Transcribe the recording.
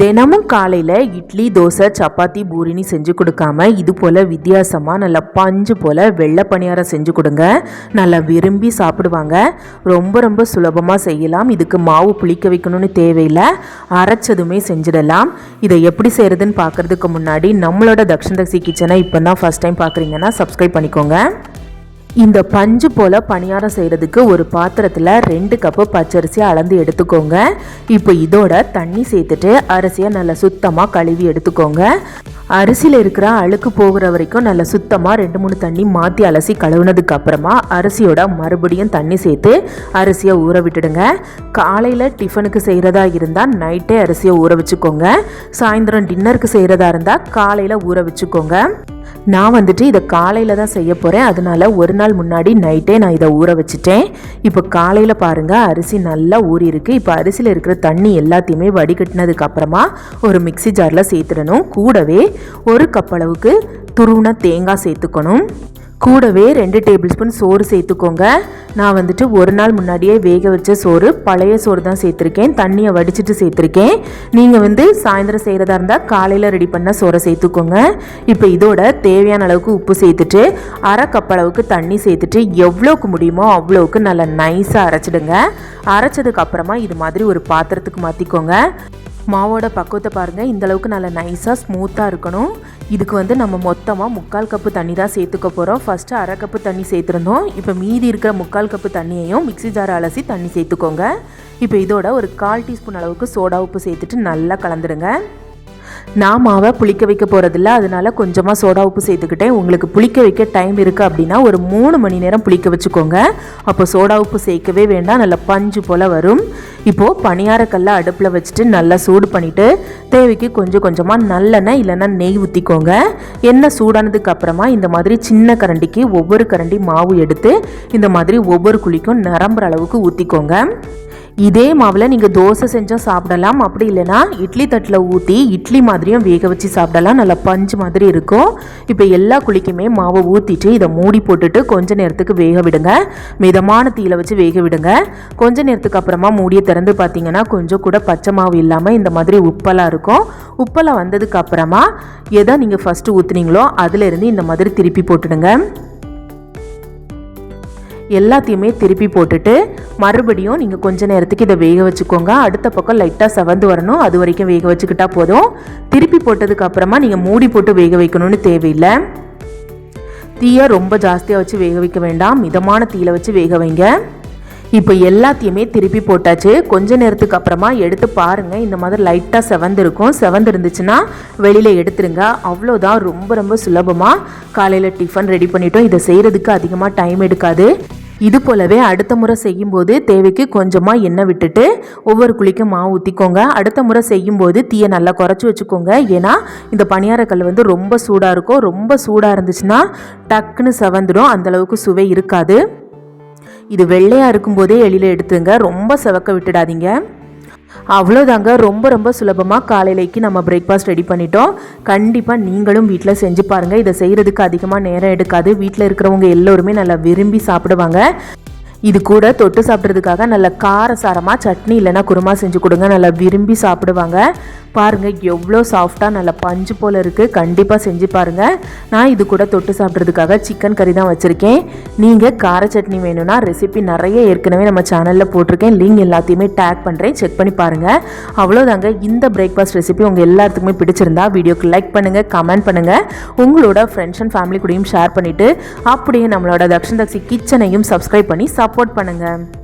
தினமும் காலையில் இட்லி தோசை சப்பாத்தி பூரினி செஞ்சு கொடுக்காம இது போல் வித்தியாசமாக நல்லா பஞ்சு போல் வெள்ளை பணியாரம் செஞ்சு கொடுங்க. நல்லா விரும்பி சாப்பிடுவாங்க. ரொம்ப ரொம்ப சுலபமாக செய்யலாம். இதுக்கு மாவு புளிக்க வைக்கணும்னு தேவையில்லை. அரைச்சதுமே செஞ்சிடலாம். இதை எப்படி செய்கிறதுன்னு பார்க்குறதுக்கு முன்னாடி நம்மளோட தக்ஷன் தக்ஷி கிச்சனை இப்போ தான் ஃபஸ்ட் டைம் பார்க்குறீங்கன்னா சப்ஸ்கிரைப் பண்ணிக்கோங்க. இந்த பஞ்சு போல் பணியாரம் செய்கிறதுக்கு ஒரு பாத்திரத்தில் ரெண்டு கப்பு பச்சரிசி அளந்து எடுத்துக்கோங்க. இப்போ இதோட தண்ணி சேர்த்துட்டு அரிசியை நல்லா சுத்தமாக கழுவி எடுத்துக்கோங்க. அரிசியில் இருக்கிற அழுக்கு போகிற வரைக்கும் நல்லா சுத்தமாக ரெண்டு மூணு தண்ணி மாற்றி அலசி கழுவுனதுக்கு அப்புறமா அரிசியோட மறுபடியும் தண்ணி சேர்த்து அரிசியை ஊற விட்டுடுங்க. காலையில் டிஃபனுக்கு செய்கிறதா இருந்தால் நைட்டே அரிசியை ஊற வச்சுக்கோங்க. சாயந்தரம் டின்னருக்கு செய்கிறதா இருந்தால் காலையில் ஊற வச்சுக்கோங்க. நான் வந்துட்டு இதை காலையில் தான் செய்ய போகிறேன் அதனால் ஒரு நாள் முன்னாடி நைட்டே நான் இதை ஊற வச்சுட்டேன். இப்போ காலையில் பாருங்கள் அரிசி நல்லா ஊறிருக்கு இப்போ அரிசியில் இருக்கிற தண்ணி எல்லாத்தையுமே வடிகட்டினதுக்கு அப்புறமா ஒரு மிக்ஸி ஜாரில் சேர்த்துடணும். கூடவே ஒரு கப் அளவுக்கு துருவின தேங்காய் சேர்த்துக்கணும். கூடவே ரெண்டு டேபிள் ஸ்பூன் சோறு சேர்த்துக்கோங்க. நான் வந்துட்டு ஒரு நாள் முன்னாடியே வேக வச்ச சோறு பழைய சோறு தான் சேர்த்துருக்கேன். தண்ணியை வடிச்சிட்டு சேர்த்துருக்கேன். நீங்கள் வந்து சாயந்தரம் செய்கிறதா இருந்தால் காலையில் ரெடி பண்ண சோறை சேர்த்துக்கோங்க. இப்போ இதோட தேவையான அளவுக்கு உப்பு சேர்த்துட்டு அரை கப் அளவுக்கு தண்ணி சேர்த்துட்டு எவ்வளோக்கு முடியுமோ அவ்வளோக்கு நல்லா நைஸாக அரைச்சிடுங்க. அரைச்சதுக்கு அப்புறமா இது மாதிரி ஒரு பாத்திரத்துக்கு மாற்றிக்கோங்க மாவோட பக்குவத்தை பாருங்கள் இந்த அளவுக்கு நல்லா நைஸாக ஸ்மூத்தாக இருக்கணும். இதுக்கு வந்து நம்ம மொத்தமாக முக்கால் கப்பு தண்ணி தான் சேர்த்துக்க போகிறோம் ஃபஸ்ட்டு அரை கப்பு தண்ணி சேர்த்துருந்தோம். இப்போ மீதி இருக்கிற முக்கால் கப்பு தண்ணியையும் மிக்ஸி ஜார் அலசி தண்ணி சேர்த்துக்கோங்க. இப்போ இதோட ஒரு கால் டீஸ்பூன் அளவுக்கு சோடா உப்பு சேர்த்துட்டு நல்லா கலந்துடுங்க நான் மாவை புளிக்க வைக்க போகிறதில்ல அதனால கொஞ்சமாக சோடா உப்பு சேர்த்துக்கிட்டேன். உங்களுக்கு புளிக்க வைக்க டைம் இருக்குது அப்படின்னா ஒரு மூணு மணி நேரம் புளிக்க வச்சுக்கோங்க. அப்போ சோடா உப்பு சேர்க்கவே வேண்டாம். நல்லா பஞ்சு போல் வரும். இப்போது பணியாரக்கல்லை அடுப்பில் வச்சுட்டு நல்லா சூடு பண்ணிவிட்டு தேவைக்கு கொஞ்சம் கொஞ்சமாக நல்லெண்ணெய் இல்லைன்னா நெய் ஊற்றிக்கோங்க எண்ணெய் சூடானதுக்கு அப்புறமா இந்த மாதிரி சின்ன கரண்டிக்கு ஒவ்வொரு கரண்டி மாவு எடுத்து இந்த மாதிரி ஒவ்வொரு குழிக்கும் நிரம்புற அளவுக்கு ஊற்றிக்கோங்க இதே மாவில் நீங்கள் தோசை செஞ்சும் சாப்பிடலாம். அப்படி இல்லைன்னா இட்லி தட்டில் ஊற்றி இட்லி மாதிரியும் வேக வச்சு சாப்பிடலாம். நல்லா பஞ்சு மாதிரி இருக்கும். இப்போ எல்லா குழிக்குமே மாவை ஊற்றிட்டு இதை மூடி போட்டுட்டு கொஞ்ச நேரத்துக்கு வேக விடுங்க. மிதமான தீயில வச்சு வேக விடுங்க. கொஞ்ச நேரத்துக்கு அப்புறமா மூடியை திறந்து பார்த்தீங்கன்னா கொஞ்சம் கூட பச்சை மாவு இல்லாமல் இந்த மாதிரி உப்பெல்லாம் இருக்கும். உப்பெல்லாம் வந்ததுக்கு அப்புறமா எதை நீங்கள் ஃபஸ்ட்டு ஊற்றுனீங்களோ அதிலிருந்து இந்த மாதிரி திருப்பி போட்டுடுங்க. எல்லாத்தையுமே திருப்பி போட்டுட்டு மறுபடியும் நீங்கள் கொஞ்ச நேரத்துக்கு இதை வேக வச்சுக்கோங்க. அடுத்த பக்கம் லைட்டாக செவந்து வரணும். அது வரைக்கும் வேக வச்சுக்கிட்டா போதும். திருப்பி போட்டதுக்கு அப்புறமா நீங்கள் மூடி போட்டு வேக வைக்கணும்னு தேவையில்லை. தீயை ரொம்ப ஜாஸ்தியாக வச்சு வேக வைக்க வேண்டாம். மிதமான தீயில வச்சு வேக வைங்க. இப்போ எல்லாத்தையுமே திருப்பி போட்டாச்சு. கொஞ்ச நேரத்துக்கு அப்புறமா எடுத்து பாருங்கள் இந்த மாதிரி லைட்டாக செவந்திருக்கும். செவந்து இருந்துச்சுன்னா வெளியில் எடுத்துருங்க. அவ்வளோதான் ரொம்ப ரொம்ப சுலபமாக காலையில் டிஃபன் ரெடி பண்ணிட்டோம். இதை செய்கிறதுக்கு அதிகமாக டைம் எடுக்காது. இது போலவே அடுத்த முறை செய்யும்போது தேவைக்கு கொஞ்சமாக எண்ணெய் விட்டுட்டு ஒவ்வொரு குழிக்கும் மாவு ஊற்றிக்கோங்க அடுத்த முறை செய்யும்போது தீயை நல்லா குறைச்சி வச்சுக்கோங்க. ஏன்னா இந்த பணியாரக்கல் வந்து ரொம்ப சூடாக இருக்கும். ரொம்ப சூடாக இருந்துச்சுன்னா டக்குன்னு செவந்துடும். அந்தளவுக்கு சுவை இருக்காது. இது வெள்ளையாக இருக்கும்போதே எளியில் எடுத்துங்க. ரொம்ப செவக்க விட்டுடாதீங்க. அவ்வளோதாங்க ரொம்ப ரொம்ப சுலபமாக காலையிலைக்கு நம்ம பிரேக்ஃபாஸ்ட் ரெடி பண்ணிட்டோம். கண்டிப்பாக நீங்களும் வீட்டில் செஞ்சு பாருங்கள் இதை செய்கிறதுக்கு அதிகமாக நேரம் எடுக்காது. வீட்டில் இருக்கிறவங்க எல்லோருமே நல்லா விரும்பி சாப்பிடுவாங்க. இது கூட தொட்டு சாப்பிட்றதுக்காக நல்ல காரசாரமாக சட்னி இல்லைன்னா குருமா செஞ்சு கொடுங்க. நல்லா விரும்பி சாப்பிடுவாங்க. பாருங்கள் எவ்வளோ சாஃப்டாக நல்ல பஞ்சு போல் இருக்குது கண்டிப்பாக செஞ்சு பாருங்கள் நான் இது கூட தொட்டு சாப்பிட்றதுக்காக சிக்கன் கறி தான் வச்சுருக்கேன். நீங்கள் கார சட்னி வேணும்னா ரெசிபி நிறைய ஏற்கனவே நம்ம சேனலில் போட்டிருக்கேன். லிங்க் எல்லாத்தையுமே டேக் பண்ணுறேன் செக் பண்ணி பாருங்கள் அவ்வளோதாங்க இந்த பிரேக்ஃபாஸ்ட் ரெசிபி உங்கள் எல்லாத்துக்குமே பிடிச்சிருந்தா வீடியோக்கு லைக் பண்ணுங்கள் கமெண்ட் பண்ணுங்கள் உங்களோட ஃப்ரெண்ட்ஸ் அண்ட் ஃபேமிலி கூடயும் ஷேர் பண்ணிவிட்டு அப்படியே நம்மளோட தக்ஷன் தக்ஷி கிச்சனையும் சப்ஸ்கிரைப் பண்ணி சப்போர்ட் பண்ணுங்கள்